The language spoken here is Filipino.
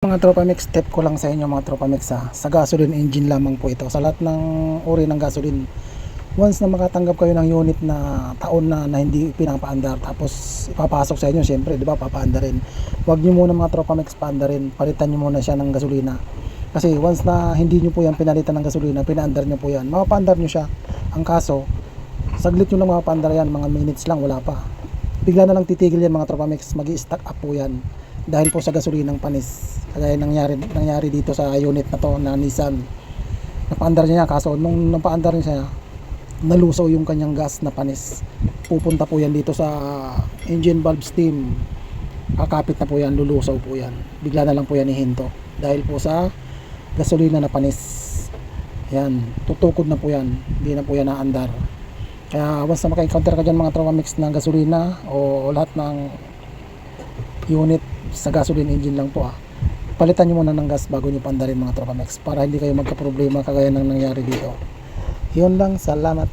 mga tropa mix, step ko lang sa inyo mga tropa mix ha. Sa gasoline engine lamang po ito. Sa lahat ng uri ng gasoline. Once na makatanggap kayo ng unit na taon na, na hindi pinapaandar tapos ipapasok sa inyo syempre di ba papaandarin. Huwag niyo muna mga tropa mix paandarin. Palitan niyo muna siya ng gasolina. Kasi once na hindi niyo po yan pinalitan ng gasolina, pinaandar niyo po yan. Mapapaandar niyo siya. Ang kaso, saglit nyo lang mapapaandar yan, mga minutes lang, wala pa. Bigla na lang titigil yan mga tropa mix, mag stack up po yan. Dahil po sa gasolinang panis. Kagaya nangyari, nangyari dito sa unit na to na Nissan. Napaandar niya kaso nung napaandar niya nalusaw yung kanyang gas na panis. Pupunta po yan dito sa engine valve steam. Kakapit na po yan, lulusaw po yan. Bigla na lang po yan ihinto. Dahil po sa gasolina na panis. Yan, tutukod na po yan. Hindi na po yan naandar. Kaya once na maka-encounter ka dyan mga trauma mix ng gasolina o lahat ng unit sa gasoline engine lang po ah. Palitan nyo muna ng gas bago nyo pandarin mga tropa mix para hindi kayo magka-problema kagaya ng nangyari dito. Yun lang, salamat.